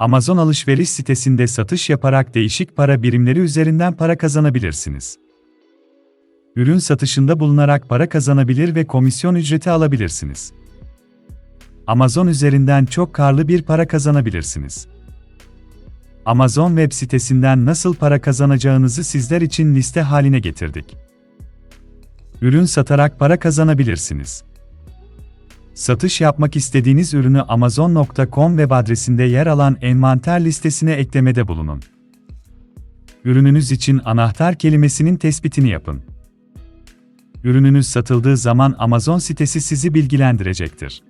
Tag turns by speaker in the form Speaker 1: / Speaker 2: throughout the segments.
Speaker 1: Amazon alışveriş sitesinde satış yaparak değişik para birimleri üzerinden para kazanabilirsiniz. Ürün satışında bulunarak para kazanabilir ve komisyon ücreti alabilirsiniz. Amazon üzerinden çok karlı bir para kazanabilirsiniz. Amazon web sitesinden nasıl para kazanacağınızı sizler için liste haline getirdik. Ürün satarak para kazanabilirsiniz. Satış yapmak istediğiniz ürünü amazon.com web adresinde yer alan envanter listesine eklemede bulunun. Ürününüz için anahtar kelimesinin tespitini yapın. Ürününüz satıldığı zaman Amazon sitesi sizi bilgilendirecektir.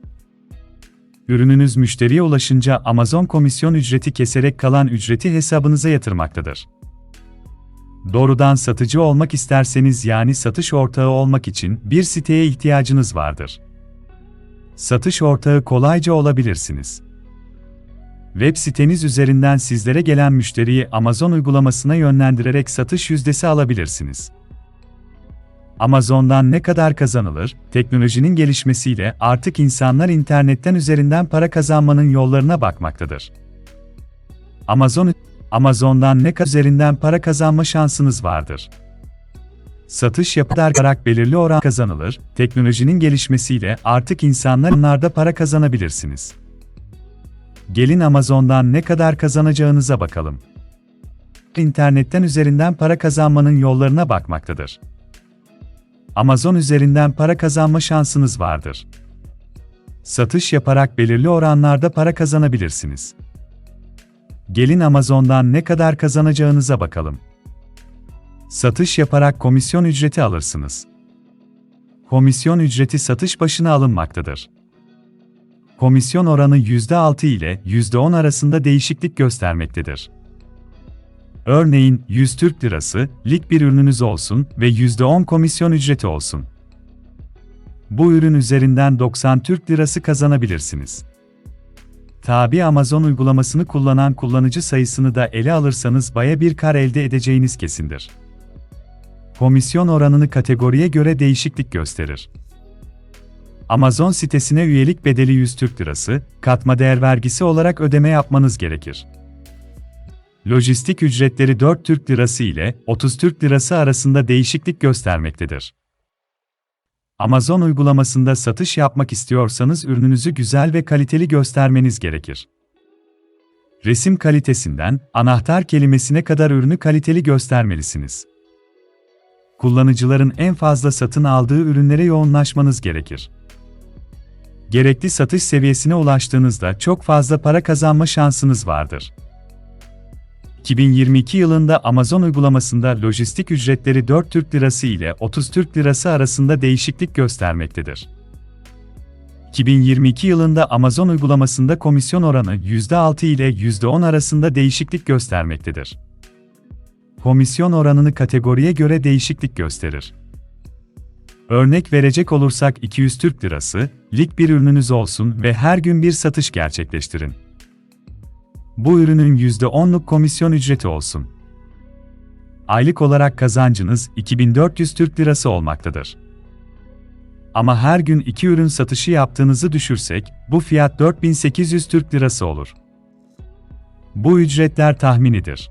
Speaker 1: Ürününüz müşteriye ulaşınca Amazon komisyon ücreti keserek kalan ücreti hesabınıza yatırmaktadır. Doğrudan satıcı olmak isterseniz yani satış ortağı olmak için bir siteye ihtiyacınız vardır. Satış ortağı kolayca olabilirsiniz. Web siteniz üzerinden sizlere gelen müşteriyi Amazon uygulamasına yönlendirerek satış yüzdesi alabilirsiniz. Amazon'dan ne kadar kazanılır? Teknolojinin gelişmesiyle artık insanlar internetten üzerinden para kazanmanın yollarına bakmaktadır. Amazon Amazon'dan ne kadar üzerinden para kazanma şansınız vardır? Satış yaparak belirli oran kazanılır. Teknolojinin gelişmesiyle artık insanlar onlarda para kazanabilirsiniz. Gelin Amazon'dan ne kadar kazanacağınıza bakalım. İnternetten üzerinden para kazanmanın yollarına bakmaktadır. Amazon üzerinden para kazanma şansınız vardır. Satış yaparak belirli oranlarda para kazanabilirsiniz. Gelin Amazon'dan ne kadar kazanacağınıza bakalım. Satış yaparak komisyon ücreti alırsınız. Komisyon ücreti satış başına alınmaktadır. Komisyon oranı %6 ile %10 arasında değişiklik göstermektedir. Örneğin 100 Türk Lirası, lik bir ürününüz olsun ve %10 komisyon ücreti olsun. Bu ürün üzerinden 90 Türk Lirası kazanabilirsiniz. Tabi Amazon uygulamasını kullanan kullanıcı sayısını da ele alırsanız baya bir kar elde edeceğiniz kesindir. Komisyon oranını kategoriye göre değişiklik gösterir. Amazon sitesine üyelik bedeli 100 Türk Lirası, katma değer vergisi olarak ödeme yapmanız gerekir. Lojistik ücretleri 4 Türk Lirası ile 30 Türk Lirası arasında değişiklik göstermektedir. Amazon uygulamasında satış yapmak istiyorsanız ürününüzü güzel ve kaliteli göstermeniz gerekir. Resim kalitesinden anahtar kelimesine kadar ürünü kaliteli göstermelisiniz. Kullanıcıların en fazla satın aldığı ürünlere yoğunlaşmanız gerekir. Gerekli satış seviyesine ulaştığınızda çok fazla para kazanma şansınız vardır. 2022 yılında Amazon uygulamasında lojistik ücretleri 4 Türk Lirası ile 30 Türk Lirası arasında değişiklik göstermektedir. 2022 yılında Amazon uygulamasında komisyon oranı %6 ile %10 arasında değişiklik göstermektedir. Komisyon oranını kategoriye göre değişiklik gösterir. Örnek verecek olursak 200 Türk Lirası, lik bir ürününüz olsun ve her gün bir satış gerçekleştirin bu ürünün %10'luk komisyon ücreti olsun. Aylık olarak kazancınız 2400 Türk Lirası olmaktadır. Ama her gün iki ürün satışı yaptığınızı düşürsek, bu fiyat 4800 Türk Lirası olur. Bu ücretler tahminidir.